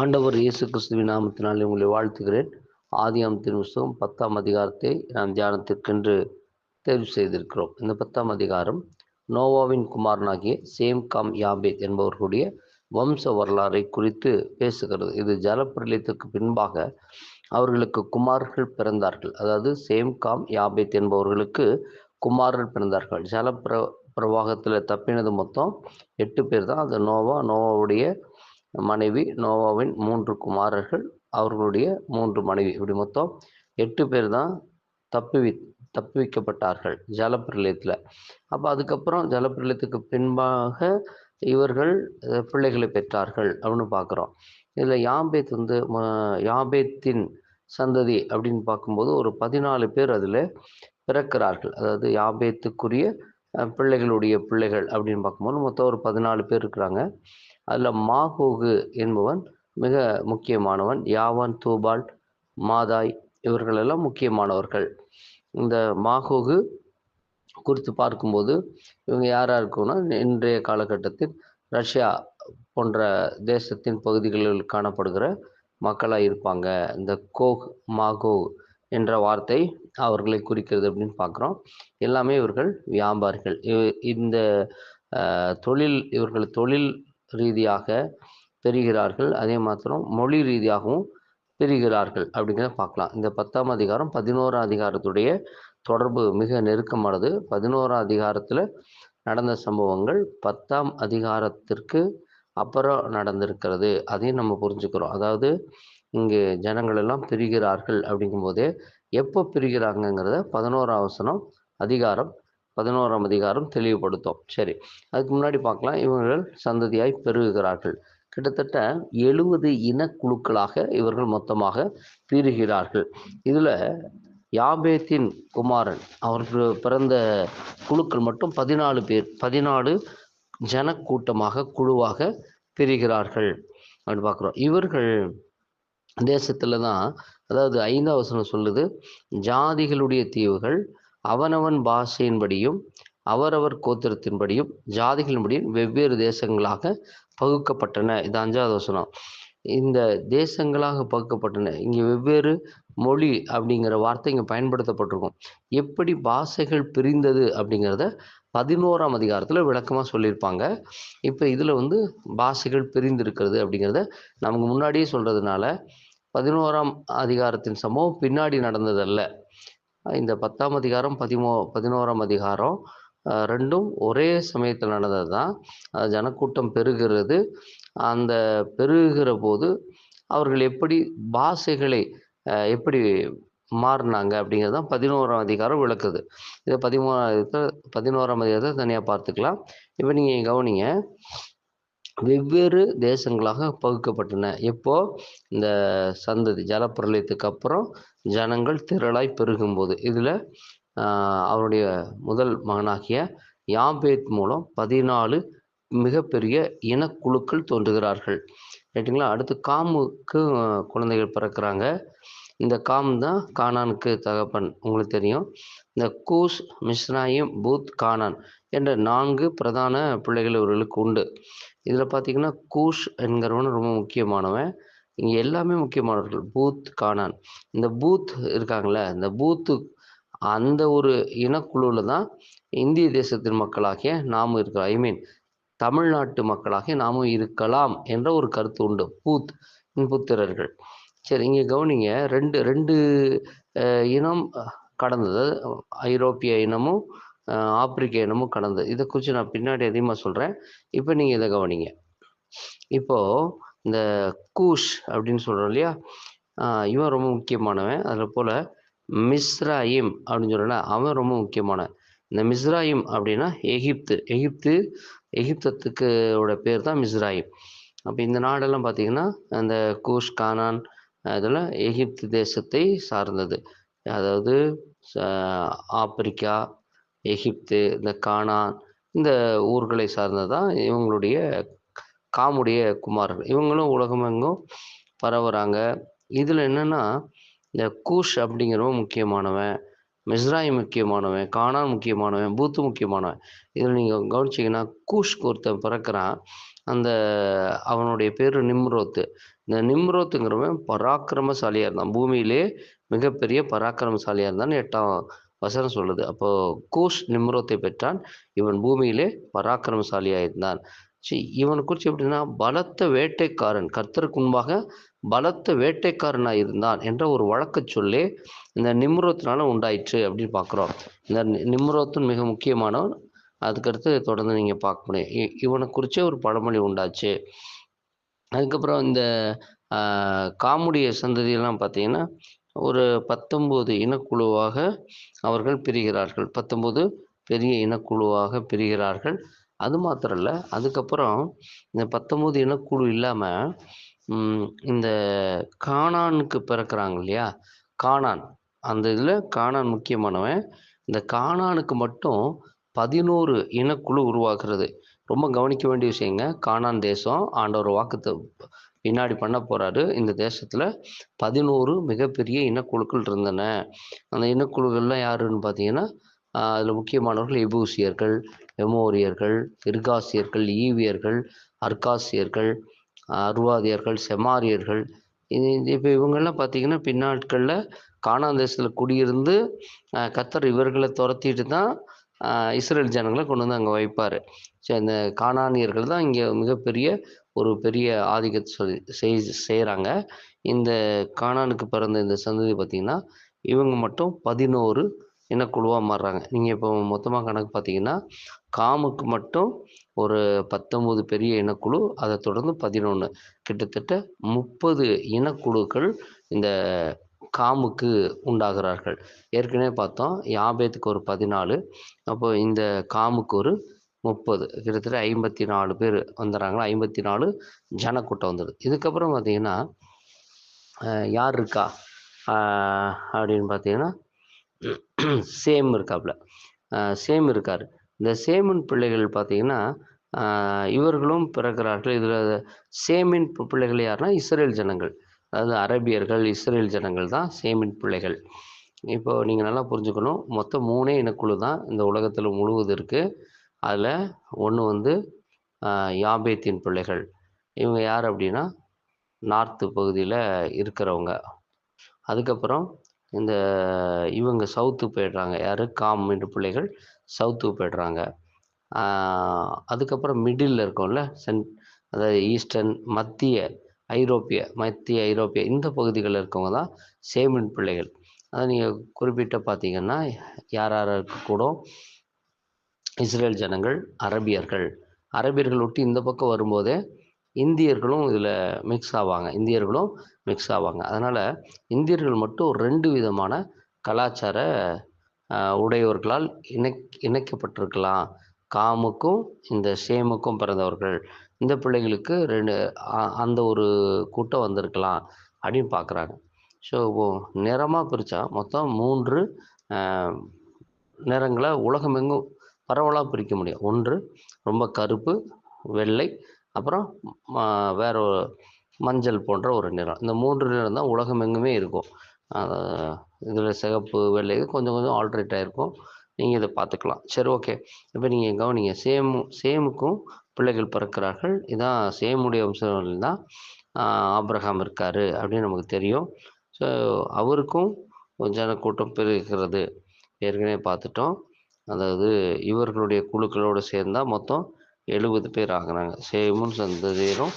ஆண்டவர் இயேசு கிறிஸ்துவின் நாமத்தினால் உங்களை வாழ்த்துகிறேன். ஆதியாமத்தின் புஸ்தகம் பத்தாம் அதிகாரத்தை நாம் தியானத்திற்கென்று தேர்வு செய்திருக்கிறோம். இந்த பத்தாம் அதிகாரம் நோவாவின் குமாரனாகிய சேம் காம் யாபேத் என்பவர்களுடைய வம்ச வரலாறை குறித்து பேசுகிறது. இது ஜலப்பிரளயத்துக்கு பின்பாக அவர்களுக்கு குமார்கள் பிறந்தார்கள். அதாவது சேம் காம் யாபேத் என்பவர்களுக்கு குமாரர்கள் பிறந்தார்கள். ஜலப்பிர பிரவாகத்தில் தப்பினது மொத்தம் எட்டு பேர் தான். அது நோவா நோவாவுடைய மனைவி நோவாவின் மூன்று குமாரர்கள். அவர்களுடைய மூன்று மனைவி. இப்படி மொத்தம் எட்டு பேர் தான் தப்பி தப்புவிக்கப்பட்டார்கள் ஜலப்பிரளயத்தில். அப்போ அதுக்கப்புறம் ஜலப்பிரளயத்துக்கு பின்பாக இவர்கள் பிள்ளைகளை பெற்றார்கள் அப்படின்னு பார்க்குறோம். இதில் யாம்பேத் வந்து ம- யாபேத்தின் சந்ததி அப்படின்னு பார்க்கும்போது ஒரு பதினாலு பேர் அதில் பிறக்கிறார்கள். அதாவது யாபேத்துக்குரிய பிள்ளைகளுடைய பிள்ளைகள் அப்படின்னு பார்க்கும்போது மொத்தம் ஒரு பதினாலு பேர் இருக்கிறாங்க. அதில் மாகோகு என்பவன் மிக முக்கியமானவன். யாவான் தூபால் மாதாய் இவர்களெல்லாம் முக்கியமானவர்கள். இந்த மாகோகு குறித்து பார்க்கும்போது இவங்க யாராக இருக்கும்னா இன்றைய காலகட்டத்தில் ரஷ்யா போன்ற தேசத்தின் பகுதிகளில் காணப்படுகிற மக்களாக இருப்பாங்க. இந்த கோக் மாகோ என்ற வார்த்தை அவர்களை குறிக்கிறது அப்படின்னு பார்க்குறோம். எல்லாமே இவர்கள் வியாபாரிகள். இவ- இந்த தொழில் இவர்கள் தொழில் ரீதியாக பெறுகிறார்கள் அதே மாத்திரம் மொழி ரீதியாகவும் பெறுகிறார்கள் அப்படிங்கிறத பார்க்கலாம். இந்த பத்தாம் அதிகாரம் பதினோராம் அதிகாரத்துடைய தொடர்பு மிக நெருக்கமானது. பதினோராம் அதிகாரத்தில் நடந்த சம்பவங்கள் பத்தாம் அதிகாரத்திற்கு அப்புறம் நடந்திருக்கிறது. அதையும் நம்ம புரிஞ்சுக்கிறோம். அதாவது இங்கே ஜனங்கள் எல்லாம் பிரிகிறார்கள் அப்படிங்கும்போதே எப்போ பிரிகிறாங்கங்கிறத பதினோராம் வசனம் அதிகாரம் பதினோராம் அதிகாரம் தெளிவுபடுத்தும். சரி அதுக்கு முன்னாடி பார்க்கலாம். இவர்கள் சந்ததியாய் பெருகுகிறார்கள். கிட்டத்தட்ட எழுபது இனக்குழுக்களாக இவர்கள் மொத்தமாக பிரிகிறார்கள். இதில் யாபேத்தின் குமாரன் அவருக்கு பிறந்த குழுக்கள் மட்டும் பதினாலு பேர் பதினாலு ஜனக்கூட்டமாக குழுவாக பிரிகிறார்கள். அப்படின்னு பார்க்குறோம். இவர்கள் தேசத்தில் தான் அதாவது ஐந்தாவசனம் சொல்லுது ஜாதிகளுடைய தீவுகள் அவனவன் பாஷையின்படியும் அவரவர் கோத்திரத்தின்படியும் ஜாதிகளின்படியும் வெவ்வேறு தேசங்களாக பகுக்கப்பட்டன. இது அஞ்சாவது வசனம். இந்த தேசங்களாக பகுக்கப்பட்டன. இங்கே வெவ்வேறு மொழி அப்படிங்கிற வார்த்தை இங்கே பயன்படுத்தப்பட்டிருக்கும். எப்படி பாஷைகள் பிரிந்தது அப்படிங்கிறத பதினோராம் அதிகாரத்தில் விளக்கமாக சொல்லியிருப்பாங்க. இப்போ இதில் வந்து பாஷைகள் பிரிந்திருக்கிறது அப்படிங்கிறத நமக்கு முன்னாடியே சொல்கிறதுனால பதினோராம் அதிகாரத்தின் சம்பவம் பின்னாடி நடந்ததல்ல. இந்த பத்தாம் அதிகாரம் பதிமோ பதினோராம் அதிகாரம் ரெண்டும் ஒரே சமயத்தில் நடந்தது தான் ஜனக்கூட்டம் பெருகிறது. அந்த பெருகிற போது அவர்கள் எப்படி பாஷைகளை எப்படி மாறினாங்க அப்படிங்கிறது தான் பதினோராம் அதிகாரம் விளக்குது. இதை பதிமூணாம் பதினோராம் அதிகாரத்தை தனியாக பார்த்துக்கலாம். இப்போ நீங்கள் கவனிங்க. வெவ்வேறு தேசங்களாக பகுக்கப்பட்டன. எப்போ? இந்த சந்ததி ஜலப்பிரளயத்துக்கு அப்புறம் ஜனங்கள் திரளாய் பெருகும்போது. இதில் அவருடைய முதல் மகனாகிய யாம்பேத் மூலம் பதினாலு மிகப்பெரிய இனக்குழுக்கள் தோன்றுகிறார்கள். ரைட்டுங்களா அடுத்து காமுக்கு குழந்தைகள் பிறக்கிறாங்க. இந்த காம் தான் கானானுக்கு தகப்பன் உங்களுக்கு தெரியும். இந்த கூஸ் மிஸ்ராயிம் பூத் கானான் என்ற நான்கு பிரதான பிள்ளைகள் இவர்களுக்கு உண்டு. இதில் பார்த்தீங்கன்னா கூஷ் என்கிறவன் ரொம்ப முக்கியமானவன். இங்கே எல்லாமே முக்கியமானவர்கள் பூத் கானான் இந்த பூத் இருக்காங்களே இந்த பூத்து அந்த ஒரு இனக்குழுவில் தான் இந்திய தேசத்தின் மக்களாகிய நாமும் இருக்கிறோம் ஐ மீன் தமிழ்நாட்டு மக்களாகிய நாமும் இருக்கலாம் என்ற ஒரு கருத்து உண்டு. பூத் புத்திரர்கள் சரி இங்கே கவனிங்க. ரெண்டு ரெண்டு இனம் கடந்தது. ஐரோப்பிய இனமும் ஆப்பிரிக்க இனமும் கடந்தது. இதை குறித்து நான் பின்னாடி அதிகமாக சொல்கிறேன் இப்போ நீங்கள் இதை கவனிங்க. இப்போது இந்த கூஷ் அப்படின்னு சொல்கிறோம் இல்லையா? இவன் ரொம்ப முக்கியமானவன். அதில் போல் மிஸ்ராயிம் அப்படின்னு சொல்கிறேன் அவன் ரொம்ப முக்கியமானவன். இந்த மிஸ்ராயிம் அப்படின்னா எகிப்து. எகிப்து எகிப்தத்துக்கு பேர் தான் மிஸ்ராயிம். அப்போ இந்த நாடெல்லாம் பார்த்தீங்கன்னா அந்த கூஷ் கானான் அதில் எகிப்து தேசத்தை சார்ந்தது. அதாவது ஆப்பிரிக்கா எகிப்து இந்த கானான் இந்த ஊர்களை சார்ந்ததான் இவங்களுடைய காமுடைய குமாரர்கள். இவங்களும் உலகமெங்கும் பரவுறாங்க. இதில் என்னென்னா இந்த கூஷ் அப்படிங்கிறவன் முக்கியமானவன் மிஸ்ராய் முக்கியமானவன் கானான் முக்கியமானவன் பூத்து முக்கியமானவன். இதில் நீங்கள் கவனிச்சிங்கன்னா கூஷ் ஒருத்தன் பிறக்கிறான். அந்த அவனுடைய பேர் நிம்ரோத்து. இந்த நிம்ரோத்துங்கிறவன் பராக்கிரமசாலியாக இருந்தான். பூமியிலே மிகப்பெரிய பராக்கிரமசாலியாக இருந்தான்னு எட்டாம் வசனம் சொல்லுது. அப்போ கூஷ் நிம்ரோத்தை பெற்றான். இவன் பூமியிலே பராக்கிரமசாலியாக இருந்தான். சரி இவனை குறித்து எப்படின்னா பலத்த வேட்டைக்காரன் கர்த்தருக்கு முன்பாக பலத்த வேட்டைக்காரனாக இருந்தான் என்ற ஒரு வழக்க சொல்லே இந்த நிம்ரோத்தினால உண்டாயிற்று அப்படின்னு பார்க்குறோம். இந்த நி- நிம்ரோத்தும் மிக முக்கியமானவன். அதுக்கடுத்து தொடர்ந்து நீங்கள் பார்க்க முடியும். இ- இவனை குறிச்சே ஒரு பழமொழி உண்டாச்சு. அதுக்கப்புறம் இந்த ஆஹ், காமுடைய சந்ததியெல்லாம் பார்த்தீங்கன்னா ஒரு பத்தொம்போது இனக்குழுவாக அவர்கள் பிரிகிறார்கள். பத்தொம்போது பெரிய இனக்குழுவாக பிரிகிறார்கள். அது மாத்திரம் இல்லை அதுக்கப்புறம் இந்த பத்தொம்போது இனக்குழு இல்லாமல் இந்த காணானுக்கு பிறக்கிறாங்க இல்லையா? காணான். அந்த இதில் காணான் முக்கியமானவன். இந்த காணானுக்கு மட்டும் பதினோரு இனக்குழு உருவாகிறது. ரொம்ப கவனிக்க வேண்டிய விஷயங்க. கானான் தேசம் ஆண்டவர் வாக்குத்த பின்னாடி பண்ண போறாரு. இந்த தேசத்துல பதினோரு மிகப்பெரிய இனக்குழுக்கள் இருந்தன. அந்த இனக்குழுக்கள்லாம் யாருன்னு பார்த்தீங்கன்னா அதில் முக்கியமானவர்கள் எபூசியர்கள் எமோரியர்கள் இர்காசியர்கள் ஈவியர்கள் அர்காசியர்கள் அருவாதியர்கள் செமாரியர்கள். இது இப்போ இவங்கெல்லாம் பார்த்தீங்கன்னா பின்னாட்களில் காணாந்தேசத்தில் குடியிருந்து கத்தர் இவர்களை துரத்திட்டு தான் இஸ்ரேல் ஜனங்களை கொண்டு வந்து அங்கே வைப்பார். ஸோ இந்த காணானியர்கள் தான் இங்கே மிகப்பெரிய ஒரு பெரிய ஆதிக்கத்தை சொல்லி செய் செய்கிறாங்க இந்த காணானுக்கு பிறந்த இந்த சந்ததி பார்த்திங்கன்னா இவங்க மட்டும் பதினோரு இனக்குழுவாக மாறுறாங்க. நீங்கள் இப்போ மொத்தமாக கணக்கு பார்த்தீங்கன்னா காமுக்கு மட்டும் ஒரு பத்தொம்போது பெரிய இனக்குழு அதை தொடர்ந்து பதினொன்று கிட்டத்தட்ட முப்பது இனக்குழுக்கள் இந்த காமுக்கு உண்டாகிறார்கள். ஏற்கனவே பார்த்தோம் யாபேத்துக்கு ஒரு பதினாலு அப்போ இந்த காமுக்கு ஒரு முப்பது. கிட்டத்தட்ட ஐம்பத்தி நாலு பேர் வந்துடுறாங்களா ஐம்பத்தி நாலு ஜனக்கூட்டம் வந்துடுது இதுக்கப்புறம் பார்த்தீங்கன்னா யார் இருக்கா? அப்படின்னு பார்த்தீங்கன்னா சேம் இருக்காப்புல. சேம் இருக்கார். இந்த சேமின் பிள்ளைகள் பார்த்தீங்கன்னா இவர்களும் பிறக்கிறார்கள். இதில் சேமின் பிள்ளைகள் யாருன்னா இஸ்ரேல் ஜனங்கள். அதாவது அரபியர்கள் இஸ்ரேல் ஜனங்கள் தான் சேமின் பிள்ளைகள். இப்போ நீங்கள் நல்லா புரிஞ்சுக்கணும். மொத்தம் மூணே இனக்குழு தான் இந்த உலகத்தில் முழுவதும் இருக்குது அதில் ஒன்று வந்து யாபேத்தின் பிள்ளைகள். இவங்க யார் அப்படின்னா நார்த்து பகுதியில் இருக்கிறவங்க. அதுக்கப்புறம் இந்த இவங்க சவுத்து போயிடுறாங்க. யார்? காம் என்ற பிள்ளைகள் சவுத்து போயிடுறாங்க. அதுக்கப்புறம் மிடில் இருக்கோம்ல சென் அதாவது ஈஸ்டர்ன் மத்திய ஐரோப்பிய மத்திய ஐரோப்பிய இந்த பகுதிகளில் இருக்கவங்க தான் சேமின் பிள்ளைகள். அதை நீங்கள் குறிப்பிட்ட பார்த்தீங்கன்னா யார் யார் கூட இஸ்ரேல் ஜனங்கள் அரபியர்கள். அரபியர்கள் விட்டு இந்த பக்கம் வரும்போதே இந்தியர்களும் இதில் மிக்ஸ் ஆவாங்க. இந்தியர்களும் மிக்ஸ் ஆவாங்க. அதனால் இந்தியர்கள் மட்டும் ரெண்டு விதமான கலாச்சார உடையவர்களால் இணைக் இணைக்கப்பட்டிருக்கலாம். காமுக்கும் இந்த சேமுக்கும் பிறந்தவர்கள். இந்த பிள்ளைகளுக்கு ரெண்டு அந்த ஒரு கூட்டம் வந்திருக்கலாம் அப்படின்னு பார்க்குறாங்க ஸோ நிறமாக பிரித்தா மொத்தம் மூன்று நிறங்களை உலகமெங்கும் பரவலாக பிரிக்க முடியும். ஒன்று ரொம்ப கருப்பு வெள்ளை அப்புறம் வேற ஒரு மஞ்சள் போன்ற ஒரு நிறம். இந்த மூன்று நிறம் தான் உலகமெங்குமே இருக்கும். இதில் சிகப்பு வெள்ளை இது கொஞ்சம் கொஞ்சம் ஆல்ட்ரேட் ஆகிருக்கும் நீங்கள் இதை பார்த்துக்கலாம். சரி ஓகே இப்போ நீங்கள் கவனிங்க. சேம் சேமுக்கும் பிள்ளைகள் பிறக்கிறார்கள். இதான் சேமுடைய வம்சங்கள் தான் ஆப்ரஹாம் இருக்கார் அப்படின்னு நமக்கு தெரியும். ஸோ அவருக்கும் ஜனக்கூட்டம் பெருகிறது. ஏற்கனவே பார்த்துட்டோம். அதாவது இவர்களுடைய குழுக்களோடு சேர்ந்தால் மொத்தம் எழுபது பேர் ஆகுறாங்க. சேமும் சந்ததியரும்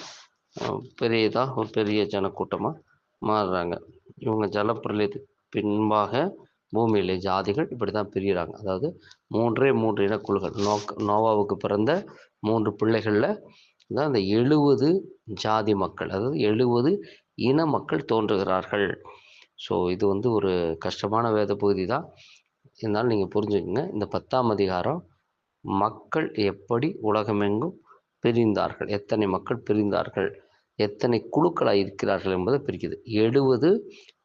பெரியதாக ஒரு பெரிய ஜனக்கூட்டமாக மாறுறாங்க. இவங்க ஜலப்பிரளயத்துக்கு பின்பாக பூமியிலே ஜாதிகள் இப்படி தான் பிரிகிறாங்க அதாவது மூன்றே மூன்று இனக்குழுக்கள். நோக் நோவாவுக்கு பிறந்த மூன்று பிள்ளைகளில் தான் அந்த எழுபது ஜாதி மக்கள் அதாவது எழுபது இன மக்கள் தோன்றுகிறார்கள். ஸோ இது வந்து ஒரு கஷ்டமான வேத பகுதி தான். இருந்தாலும் நீங்கள் புரிஞ்சுக்கங்க இந்த பத்தாம் அதிகாரம் மக்கள் எப்படி உலகமெங்கும் பிரிந்தார்கள்? எத்தனை மக்கள் பிரிந்தார்கள்? எத்தனை குழுக்களாக இருக்கிறார்கள் என்பதை பிரிக்குது. எழுபது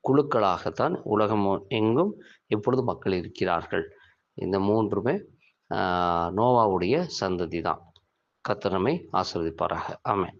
குழுக்களாகத்தான் உலகம் எங்கும் எப்பொழுது மக்கள் இருக்கிறார்கள். இந்த மூன்றுமே நோவாவுடைய சந்ததி தான் கத்தனமை ஆசிர்வதிப்பாராக. ஆமென்.